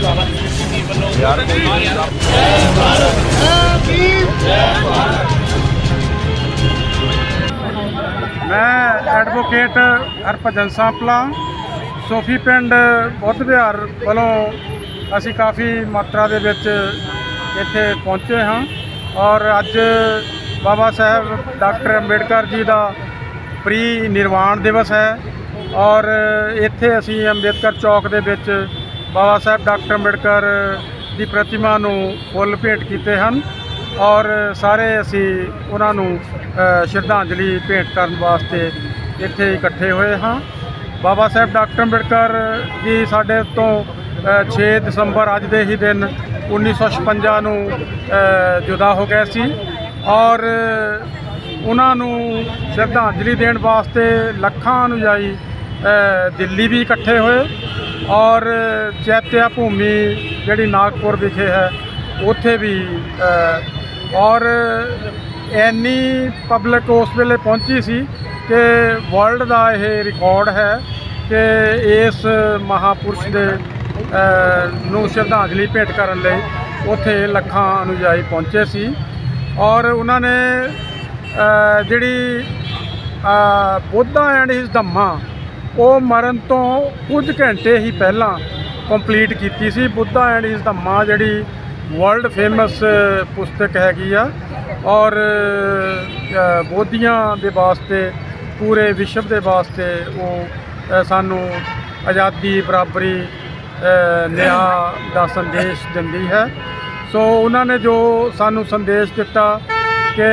ਯਾਰ ਮੈਂ ਐਡਵੋਕੇਟ ਹਰਭਜਨ ਸਾਂਪਲਾ, ਸੋਫੀ ਪਿੰਡ ਬੁੱਧ ਵਿਹਾਰ ਵੱਲੋਂ ਅਸੀਂ ਕਾਫੀ ਮਾਤਰਾ ਦੇ ਵਿੱਚ ਇੱਥੇ ਪਹੁੰਚੇ ਹਾਂ ਔਰ ਅੱਜ ਬਾਬਾ ਸਾਹਿਬ ਡਾਕਟਰ ਅੰਬੇਡਕਰ ਜੀ ਦਾ ਪ੍ਰੀ ਨਿਰਵਾਣ ਦਿਵਸ ਹੈ ਔਰ ਇੱਥੇ ਅਸੀਂ ਅੰਬੇਦਕਰ ਚੌਕ ਦੇ ਵਿੱਚ ਬਾਬਾ ਸਾਹਿਬ ਡਾਕਟਰ ਅੰਬੇਡਕਰ ਦੀ ਪ੍ਰਤਿਮਾ ਨੂੰ ਫੁੱਲ ਭੇਟ ਕੀਤੇ ਹਨ ਔਰ ਸਾਰੇ ਅਸੀਂ ਉਹਨਾਂ ਨੂੰ ਸ਼ਰਧਾਂਜਲੀ ਭੇਟ ਕਰਨ ਵਾਸਤੇ ਇੱਥੇ ਇਕੱਠੇ ਹੋਏ ਹਾਂ। ਬਾਬਾ ਸਾਹਿਬ ਡਾਕਟਰ ਅੰਬੇਡਕਰ ਜੀ ਸਾਡੇ ਤੋਂ ਅ, 6 ਦਸੰਬਰ ਅੱਜ ਦੇ ਹੀ ਦਿਨ 1956 ਨੂੰ ਜੁਦਾ ਹੋ ਗਏ ਸੀ ਔਰ ਉਹਨਾਂ ਨੂੰ ਸ਼ਰਧਾਂਜਲੀ ਦੇਣ ਵਾਸਤੇ ਲੱਖਾਂ ਅਨੁਯਾਈ ਦਿੱਲੀ ਵੀ ਇਕੱਠੇ ਹੋਏ ਔਰ ਚੈਤਿਆ ਭੂਮੀ ਜਿਹੜੀ ਨਾਗਪੁਰ ਵਿਖੇ ਹੈ, ਉੱਥੇ ਵੀ ਔਰ ਇੰਨੀ ਪਬਲਿਕ ਉਸ ਵੇਲੇ ਪਹੁੰਚੀ ਸੀ ਕਿ ਵਰਲਡ ਦਾ ਇਹ ਰਿਕਾਰਡ ਹੈ ਕਿ ਇਸ ਮਹਾਪੁਰਸ਼ ਦੇ ਨੂੰ ਸ਼ਰਧਾਂਜਲੀ ਭੇਟ ਕਰਨ ਲਈ ਉੱਥੇ ਲੱਖਾਂ ਅਨੁਯਾਈ ਪਹੁੰਚੇ ਸੀ। ਔਰ ਉਹਨਾਂ ਨੇ ਜਿਹੜੀ ਬੁੱਧਾ ਐਂਡ ਹਿਸ ਧੰਮਾ ਉਹ ਮਰਨ ਤੋਂ ਕੁਝ ਘੰਟੇ ਹੀ ਪਹਿਲਾਂ ਕੰਪਲੀਟ ਕੀਤੀ ਸੀ। ਬੁੱਧਾ ਐਂਡ ਹਿਸ ਧੰਮਾ ਜਿਹੜੀ ਵਰਲਡ ਫੇਮਸ ਪੁਸਤਕ ਹੈਗੀ ਆ। ਔਰ ਬੋਧੀਆਂ ਦੇ ਵਾਸਤੇ, ਪੂਰੇ ਵਿਸ਼ਵ ਦੇ ਵਾਸਤੇ ਉਹ ਸਾਨੂੰ ਆਜ਼ਾਦੀ, ਬਰਾਬਰੀ ਨਿਆਂ ਦਾ ਸੰਦੇਸ਼ ਦਿੰਦੀ ਹੈ। ਸੋ ਉਹਨਾਂ ਨੇ ਜੋ ਸਾਨੂੰ ਸੰਦੇਸ਼ ਦਿੱਤਾ ਕਿ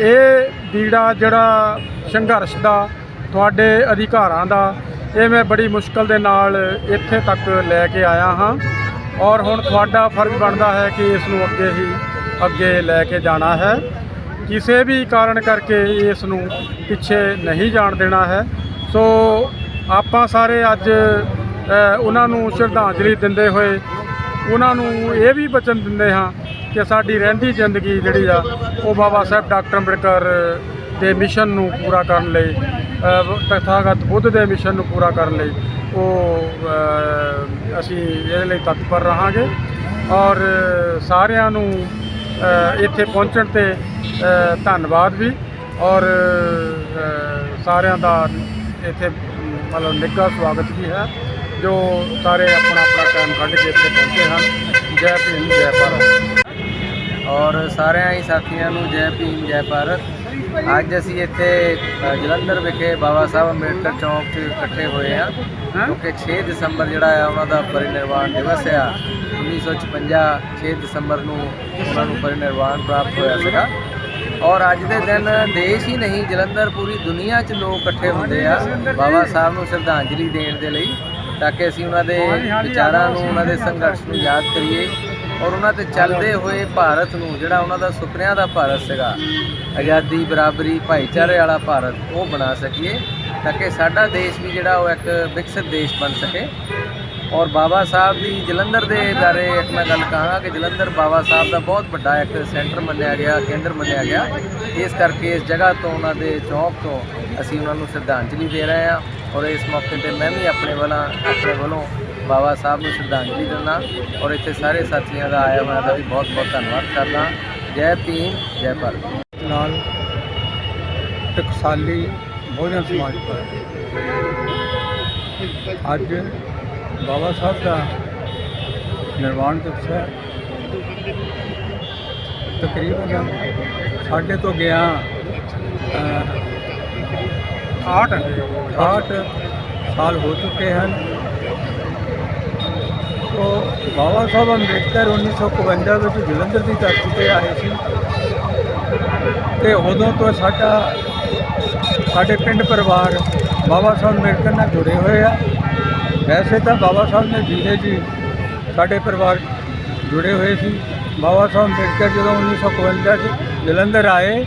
ਇਹ ਬੀੜਾ ਜਿਹੜਾ ਸੰਘਰਸ਼ ਦਾ ਤੁਹਾਡੇ ਅਧਿਕਾਰਾਂ ਦਾ ਇਹ ਮੈਂ ਬੜੀ ਮੁਸ਼ਕਲ ਦੇ ਨਾਲ ਇੱਥੇ ਤੱਕ ਲੈ ਕੇ ਆਇਆ ਹਾਂ। ਔਰ ਹੁਣ ਤੁਹਾਡਾ ਫਰਜ਼ ਬਣਦਾ ਹੈ ਕਿ ਇਸ ਨੂੰ ਅੱਗੇ ਹੀ ਅੱਗੇ ਲੈ ਕੇ ਜਾਣਾ ਹੈ। ਕਿਸੇ ਵੀ ਕਾਰਨ ਕਰਕੇ ਇਸ ਨੂੰ ਪਿੱਛੇ ਨਹੀਂ ਜਾਣ ਦੇਣਾ ਹੈ। ਸੋ ਆਪਾਂ ਸਾਰੇ ਅੱਜ ਉਹਨਾਂ ਨੂੰ ਸ਼ਰਧਾਂਜਲੀ ਦਿੰਦੇ ਹੋਏ, ਉਹਨਾਂ ਨੂੰ ਇਹ ਵੀ ਬਚਨ ਦਿੰਦੇ ਹਾਂ ਕਿ ਸਾਡੀ ਰਹਿੰਦੀ ਜ਼ਿੰਦਗੀ ਜਿਹੜੀ ਆ, ਉਹ ਬਾਬਾ ਸਾਹਿਬ ਡਾਕਟਰ ਅੰਬੇਡਕਰ ਦੇ ਮਿਸ਼ਨ ਨੂੰ ਪੂਰਾ ਕਰਨ ਲਈ ਤਥਾਗਤ ਬੁੱਧ ਦੇ ਮਿਸ਼ਨ ਨੂੰ ਪੂਰਾ ਕਰਨ ਲਈ ਉਹ ਅਸੀਂ ਇਹਦੇ ਲਈ ਤਤਪਰ ਰਹਾਂਗੇ। ਔਰ ਸਾਰਿਆਂ ਨੂੰ ਇੱਥੇ ਪਹੁੰਚਣ ਤੇ ਧੰਨਵਾਦ ਵੀ। ਔਰ ਸਾਰਿਆਂ ਦਾ ਇੱਥੇ, ਮਤਲਬ ਨਿੱਘਾ ਸਵਾਗਤ ਵੀ ਹੈ, ਜੋ ਸਾਰੇ ਆਪਣਾ ਆਪਣਾ ਟਾਈਮ ਕੱਢ ਕੇ ਇੱਥੇ ਪਹੁੰਚੇ ਹਨ। ਜੈ ਭੀਮ, ਜੈ ਭਾਰਤ। ਔਰ ਸਾਰਿਆਂ ਹੀ ਸਾਥੀਆਂ ਨੂੰ ਜੈ ਭੀਮ, ਜੈ ਭਾਰਤ। ਅੱਜ ਅਸੀਂ ਇੱਥੇ ਜਲੰਧਰ ਵਿਖੇ ਬਾਬਾ ਸਾਹਿਬ ਅੰਬੇਡਕਰ ਚੌਂਕ 'ਚ ਇਕੱਠੇ ਹੋਏ ਆ ਕਿਉਂਕਿ 6 ਦਸੰਬਰ ਜਿਹੜਾ ਆ ਉਹਨਾਂ ਦਾ ਪਰਿਨਿਰਵਾਣ ਦਿਵਸ ਆ। 1956 6 ਦਸੰਬਰ ਨੂੰ ਉਹਨਾਂ ਨੂੰ ਪਰਿਨਿਰਵਾਣ ਪ੍ਰਾਪਤ ਹੋਇਆ ਸੀਗਾ। ਔਰ ਅੱਜ ਦੇ ਦਿਨ ਦੇਸ਼ ਹੀ ਨਹੀਂ ਜਲੰਧਰ ਪੂਰੀ ਦੁਨੀਆ 'ਚ ਲੋਕ ਇਕੱਠੇ ਹੁੰਦੇ ਆ ਬਾਬਾ ਸਾਹਿਬ ਨੂੰ ਸ਼ਰਧਾਂਜਲੀ ਦੇਣ ਦੇ ਲਈ ਤਾਂ ਕਿ ਅਸੀਂ ਉਹਨਾਂ ਦੇ ਵਿਚਾਰਾਂ ਨੂੰ ਉਹਨਾਂ ਦੇ ਸੰਘਰਸ਼ ਨੂੰ ਯਾਦ ਕਰੀਏ। ਔਰ ਉਹਨਾਂ ਤੇ ਚੱਲਦੇ ਹੋਏ ਭਾਰਤ ਨੂੰ, ਜਿਹੜਾ ਉਹਨਾਂ ਦਾ ਸੁਪਨਿਆਂ ਦਾ ਭਾਰਤ ਸੀਗਾ, ਆਜ਼ਾਦੀ, ਬਰਾਬਰੀ, ਭਾਈਚਾਰੇ ਵਾਲਾ ਭਾਰਤ, ਉਹ ਬਣਾ ਸਕੀਏ, ਤਾਂ ਕਿ ਸਾਡਾ ਦੇਸ਼ ਵੀ ਜਿਹੜਾ ਉਹ ਇੱਕ ਵਿਕਸਿਤ ਦੇਸ਼ ਬਣ ਸਕੇ। ਔਰ ਬਾਬਾ ਸਾਹਿਬ ਦੀ ਜਲੰਧਰ ਦੇ ਬਾਰੇ ਇੱਕ ਮੈਂ ਗੱਲ ਕਹਾਂਗਾ ਕਿ ਜਲੰਧਰ ਬਾਬਾ ਸਾਹਿਬ ਦਾ ਬਹੁਤ ਵੱਡਾ ਇੱਕ ਸੈਂਟਰ ਮੰਨਿਆ ਗਿਆ, ਕੇਂਦਰ ਮੰਨਿਆ ਗਿਆ। ਇਸ ਕਰਕੇ ਇਸ ਜਗ੍ਹਾ ਤੋਂ, ਉਹਨਾਂ ਦੇ ਚੌਂਕ ਤੋਂ ਅਸੀਂ ਉਹਨਾਂ ਨੂੰ ਸ਼ਰਧਾਂਜਲੀ ਦੇ ਰਹੇ ਹਾਂ। ਔਰ ਇਸ ਮੌਕੇ ਤੇ ਮੈਂ ਵੀ ਆਪਣੇ ਵੱਲੋਂ ਆਪਣੇ ਵੱਲੋਂ ਬਾਬਾ ਸਾਹਿਬ ਨੂੰ ਸ਼ਰਧਾਂਜਲੀ ਦਿੰਦਾ ਔਰ ਇੱਥੇ ਸਾਰੇ ਸਾਥੀਆਂ ਦਾ ਆਇਆ ਹੋਇਆ ਦਾ ਵੀ ਬਹੁਤ ਬਹੁਤ ਧੰਨਵਾਦ ਕਰਦਾ। ਜੈ ਭੀਮ, ਜੈ ਭਾਰਤ। ਨਾਲ ਟਕਸਾਲੀ ਬਹੁਜਨ ਸਮਾਜ ਪਾਰਟੀ। ਅੱਜ ਬਾਬਾ ਸਾਹਿਬ ਦਾ ਨਿਰਵਾਣ ਦਿਵਸ ਹੈ। ਤਕਰੀਬਨ ਸਾਡੇ ਤੋਂ ਗਿਆ 68 68 ਸਾਲ ਹੋ ਚੁੱਕੇ ਹਨ। ਬਾਬਾ ਸਾਹਿਬ ਅੰਬੇਡਕਰ 1951 ਵਿੱਚ ਜਲੰਧਰ ਦੀ ਧਰਤੀ ਤੇ ਆਏ ਸੀ। ਤੇ ਉਦੋਂ ਤੋਂ ਸਾਡਾ, ਸਾਡੇ ਪਿੰਡ ਪਰਿਵਾਰ ਬਾਬਾ ਸਾਹਿਬ ਅੰਬੇਡਕਰ ਨਾਲ ਜੁੜੇ ਹੋਏ ਆ। ਵੈਸੇ ਤਾਂ ਬਾਬਾ ਸਾਹਿਬ ਨੇ ਜੀਰੇ ਜੀ ਸਾਡੇ ਪਰਿਵਾਰ ਜੁੜੇ ਹੋਏ ਸੀ। ਬਾਬਾ ਸਾਹਿਬ ਅੰਬੇਡਕਰ ਜਦੋਂ 1951 ਚ ਜਲੰਧਰ ਆਏ,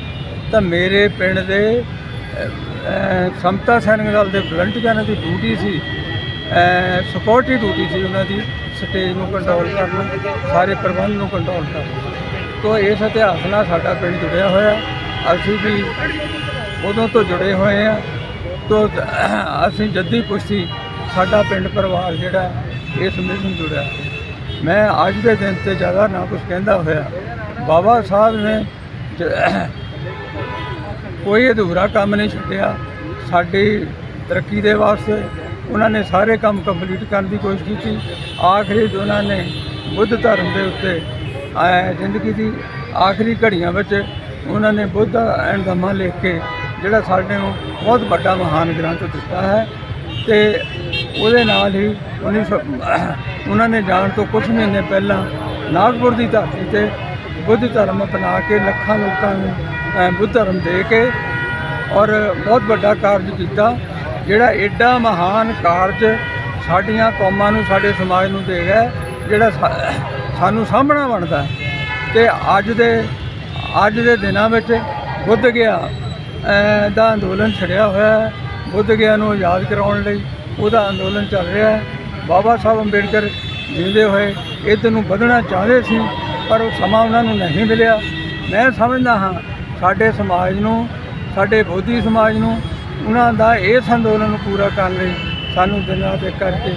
ਤਾਂ ਮੇਰੇ ਪਿੰਡ ਦੇ ਸਮਤਾ ਸੈਨਿਕ ਦਲ ਦੇ ਵਲੰਟੀਅਰਾਂ ਦੀ ਡਿਊਟੀ ਸੀ। ਸਿਕਿਉਰਿਟੀ ਡਿਊਟੀ ਸੀ ਉਹਨਾਂ ਦੀ। ਸਟੇਜ ਨੂੰ ਕੰਟਰੋਲ ਕਰਨਾ, ਸਾਰੇ ਪ੍ਰਬੰਧ ਨੂੰ ਕੰਟਰੋਲ ਕਰਨਾ। ਤੋ ਇਸ ਇਤਿਹਾਸ ਨਾਲ ਸਾਡਾ ਪਿੰਡ ਜੁੜਿਆ ਹੋਇਆ। ਅਸੀਂ ਵੀ ਉਦੋਂ ਤੋਂ ਜੁੜੇ ਹੋਏ ਆ ਤੋ ਅਸੀਂ ਜੱਦੀ ਪੁਸ਼ਤੀ ਸਾਡਾ ਪਿੰਡ ਪਰਿਵਾਰ ਜਿਹੜਾ, ਇਸ ਮਿਸ਼ਨ ਜੁੜਿਆ। ਮੈਂ ਅੱਜ ਦੇ ਦਿਨ ਤੇ ਜ਼ਿਆਦਾ ਨਾ ਕੁਝ ਕਹਿੰਦਾ ਹੋਇਆ। ਬਾਬਾ ਸਾਹਿਬ ਨੇ ਕੋਈ ਅਧੂਰਾ ਕੰਮ ਨਹੀਂ ਛੱਡਿਆ। ਸਾਡੀ ਤਰੱਕੀ ਦੇ ਵਾਸਤੇ ਉਹਨਾਂ ਨੇ ਸਾਰੇ ਕੰਮ ਕੰਪਲੀਟ ਕਰਨ ਦੀ ਕੋਸ਼ਿਸ਼ ਕੀਤੀ। ਆਖਰੀ 'ਚ ਉਹਨਾਂ ਨੇ ਬੁੱਧ ਧਰਮ ਦੇ ਉੱਤੇ ਆਇਆ ਜ਼ਿੰਦਗੀ ਦੀ ਆਖਰੀ ਘੜੀਆਂ ਵਿੱਚ ਉਹਨਾਂ ਨੇ ਬੁੱਧ ਐਂਡ ਧੰਮਾ ਲਿਖ ਕੇ, ਜਿਹੜਾ ਸਾਡੇ ਨੂੰ ਬਹੁਤ ਵੱਡਾ ਮਹਾਨ ਗ੍ਰੰਥ ਦਿੱਤਾ ਹੈ। ਤੇ ਉਹਦੇ ਨਾਲ ਹੀ 1900 ਉਹਨਾਂ ਨੇ ਜਾਣ ਤੋਂ ਕੁਝ ਮਹੀਨੇ ਪਹਿਲਾਂ ਨਾਗਪੁਰ ਦੀ ਧਰਤੀ ਤੇ ਬੁੱਧ ਧਰਮ ਅਪਣਾ ਕੇ ਲੱਖਾਂ ਲੋਕਾਂ ਨੂੰ ਬੁੱਧ ਧਰਮ ਦੇ ਕੇ ਔਰ ਬਹੁਤ ਵੱਡਾ ਕਾਰਜ ਕੀਤਾ। ਜਿਹੜਾ ਐਡਾ ਮਹਾਨ ਕਾਰਜ ਸਾਡੀਆਂ ਕੌਮਾਂ ਨੂੰ, ਸਾਡੇ ਸਮਾਜ ਨੂੰ ਦੇ ਗਿਆ ਜਿਹੜਾ ਸਾ- ਸਾਨੂੰ ਸਾਹਮਣਾ ਬਣਦਾ ਹੈ। ਤੇ ਅੱਜ ਦੇ ਅੱਜ ਦੇ ਦਿਨਾਂ ਵਿੱਚ ਬੁੱਧ ਗਿਆ ਦਾ ਅੰਦੋਲਨ ਛੜਿਆ ਹੋਇਆ ਹੈ, ਬੁੱਧ ਗਿਆ ਨੂੰ ਯਾਦ ਕਰਾਉਣ ਲਈ ਉਹਦਾ ਅੰਦੋਲਨ ਚੱਲ ਰਿਹਾ ਹੈ ਬਾਬਾ ਸਾਹਿਬ ਅੰਬੇਡਕਰ ਜਿਉਂਦੇ ਹੋਏ ਇੱਧਰ ਨੂੰ ਵਧਣਾ ਚਾਹੁੰਦੇ ਸੀ, ਪਰ ਉਹ ਸਮਾਂ ਉਹਨਾਂ ਨੂੰ ਨਹੀਂ ਮਿਲਿਆ ਮੈਂ ਸਮਝਦਾ ਹਾਂ, ਸਾਡੇ ਸਮਾਜ ਨੂੰ, ਸਾਡੇ ਬੋਧੀ ਸਮਾਜ ਨੂੰ ਉਹਨਾਂ ਦਾ ਇਸ ਅੰਦੋਲਨ ਨੂੰ ਪੂਰਾ ਕਰਨ ਲਈ ਸਾਨੂੰ ਦਿਨ ਰਾਤ ਇੱਕ ਕਰਕੇ।